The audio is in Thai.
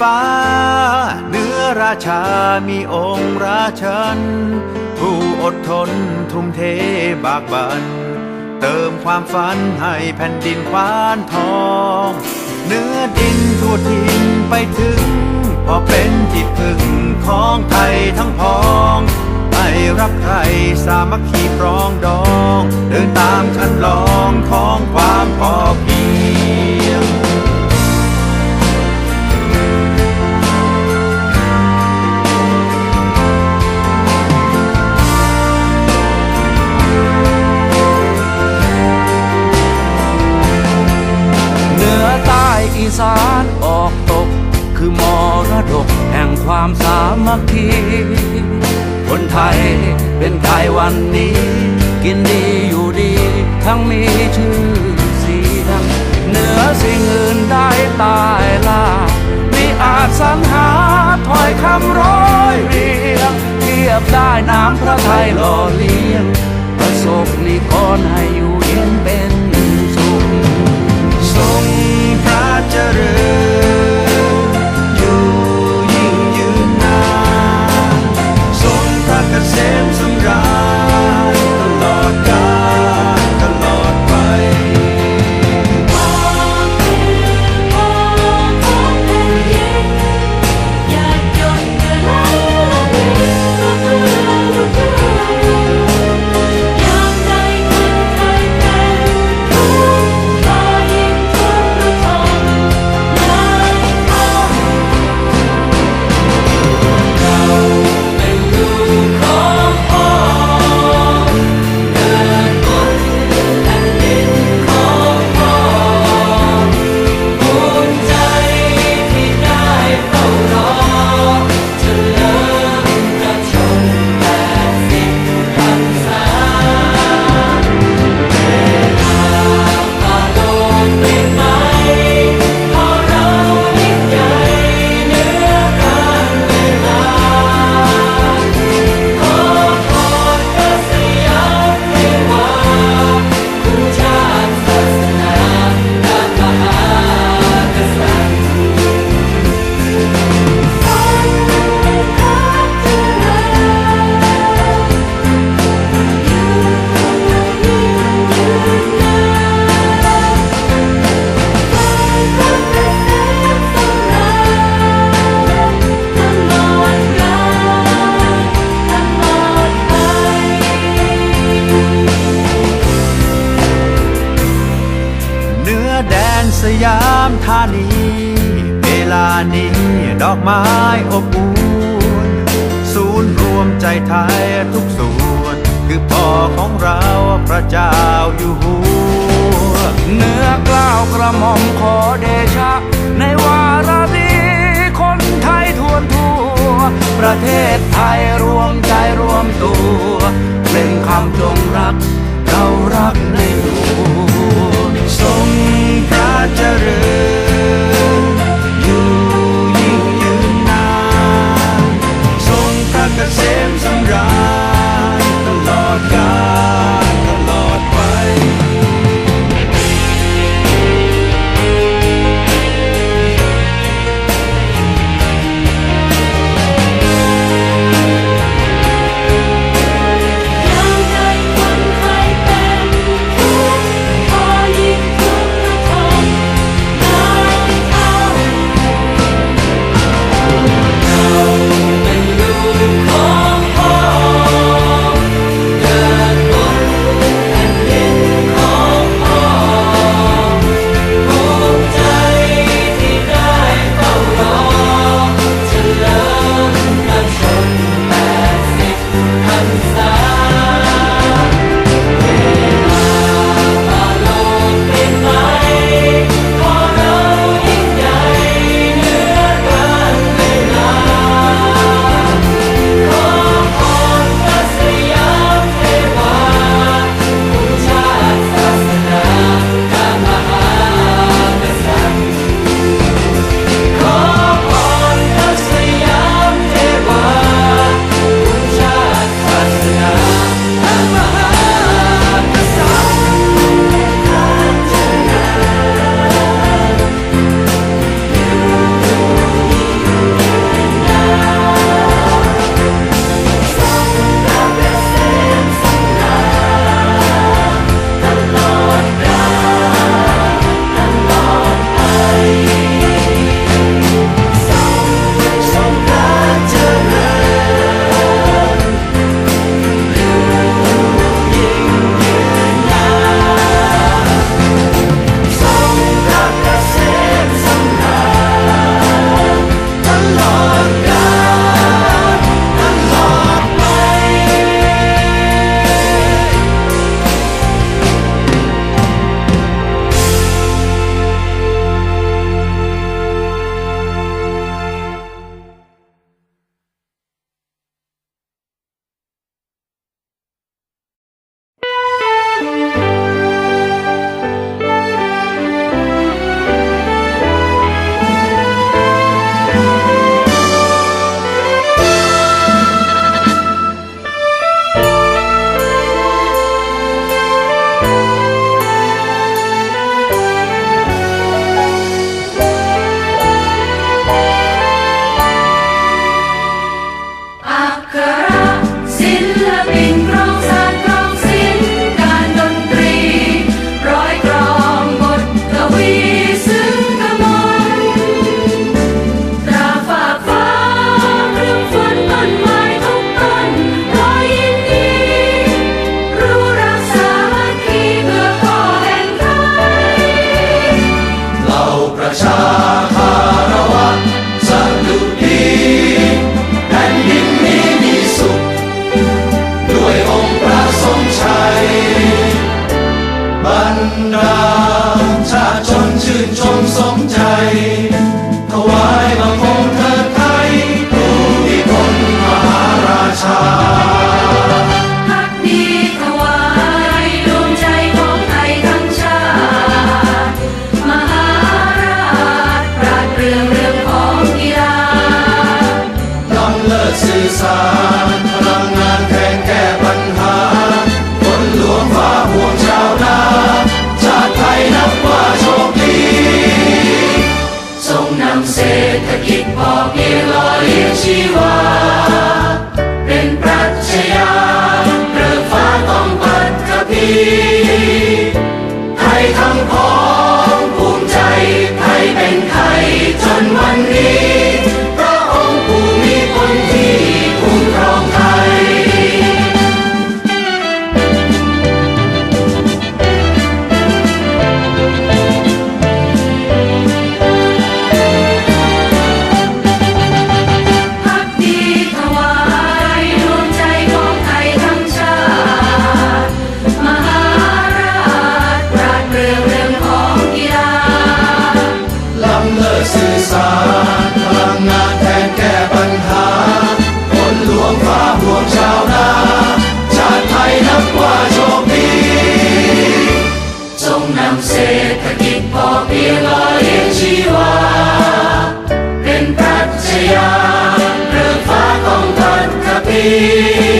ฟ้า เนื้อราชามีองค์ราชัน ผู้อดทนทุ่มเทบากบัน เติมความฝันให้แผ่นดินควานทอง เนื้อดินทั่วทินไปถึง พอเป็นจิตพึ่งของไทยทั้งพองไม่รักใครสามัคคีปรองดอง เดินตามคันลองของความพอเพียง ความสามัคคีคนไทยเป็นไทยวันนี้ กินดีอยู่ดี ทั้งมีชื่อเสียงเหนือสิ่งอื่นได้ตายล่ามิอาจสรรหาถ้อยคำร้อยเรียงเทียบได้น้ำพระไทยหล่อเลี้ยงประสบนิกรให้อยู่ อกไม้อบอุ่นศูนย์รวมใจไทยทุกส่วน คือพ่อของเราพระเจ้าอยู่หัวเนื้อกล้าวกระหม่อมขอเดชะ ในวาระดีคนไทยทวนทั่ว ประเทศไทยรวมใจรวมตัวเพลงคำจงรัก เรารัก ชาวนาชาติไทยนับว่าโชคดีจงนำเศรษฐกิจพอเพียงลอยเลี้ยงชีวา เป็นปรัชญาเรื่องฟ้าของพันธพี